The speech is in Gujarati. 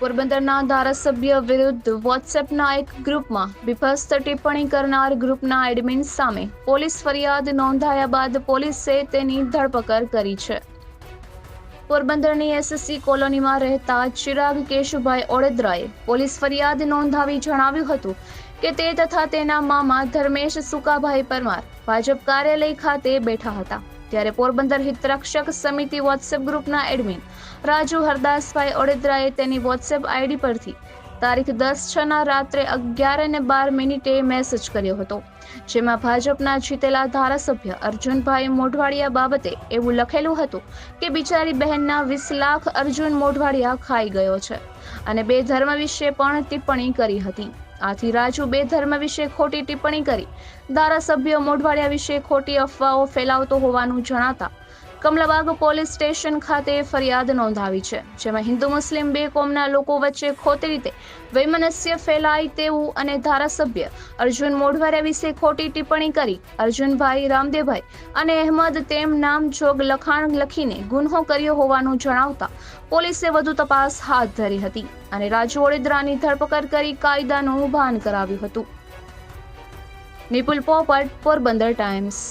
પોરબંદરના ધારાસભ્ય વિરુદ્ધ વોટ્સએપના એક ગ્રુપમાં બીભત્સ ટિપ્પણી કરનાર ગ્રુપના એડમિન સામે પોલીસ ફરિયાદ નોંધાયા બાદ પોલીસે તેની ધરપકડ કરી છે. પોરબંદરની એસએસસી કોલોનીમાં રહેતા ચિરાગ કેશુભાઈ ઓડેદરાએ પોલીસ ફરિયાદ નોંધાવી જણાવ્યું હતું કે તે તથા તેના મામા ધર્મેશ સુકાભાઈ પરમાર ભાજપ કાર્યાલય ખાતે બેઠા હતા. ત્યારે પોરબંદર હિતરક્ષક સમિતિ વોટ્સએપ ગ્રુપના એડમિન રાજુ હરદાસભાઈ ઓડેદરાએ તેની વોટ્સએપ આઈડી પરથી તારીખ દસ છ ના રાત્રે અગિયાર અને બાર મિનિટે મેસેજ કર્યો હતો, જેમાં ભાજપના જીતેલા ધારાસભ્ય અર્જુનભાઈ મોઢવાડિયા બાબતે એવું લખેલું હતું કે બિચારી બહેનના વીસ લાખ અર્જુન મોઢવાડિયા ખાઈ ગયો છે અને બે ધર્મ વિશે પણ ટિપ્પણી કરી હતી. આથી રાજુ બે ધર્મ વિશે ખોટી ટિપ્પણી કરી. ધારાસભ્ય મોઢવાડિયા વિશે ખોટી અફવાઓ ફેલાવતો હોવાનું જણાતા કમલાબાગ પોલીસ સ્ટેશન ખાતે ફરિયાદ નોંધાવી છે, જેમાં હિન્દુ મુસ્લિમ બે કોમના લોકો વચ્ચે ખોટી રીતે વૈમનસ્ય ફેલાય તેવું અને ધારાસભ્ય અર્જુન મોઢવારે વિશે ખોટી ટિપ્પણી કરી અર્જુનભાઈ રામદેવભાઈ અને અહેમદ તેમ નામ જોગ લખાણ લખીને ગુન્હો કર્યો હોવાનું જણાવતા પોલીસે વધુ તપાસ હાથ ધરી હતી અને રાજુ વડોદરાની ધરપકડ કરી કાયદાનું ભાન કરાવ્યું હતું. નિપુલ પોપટ, પોરબંદર ટાઈમ્સ.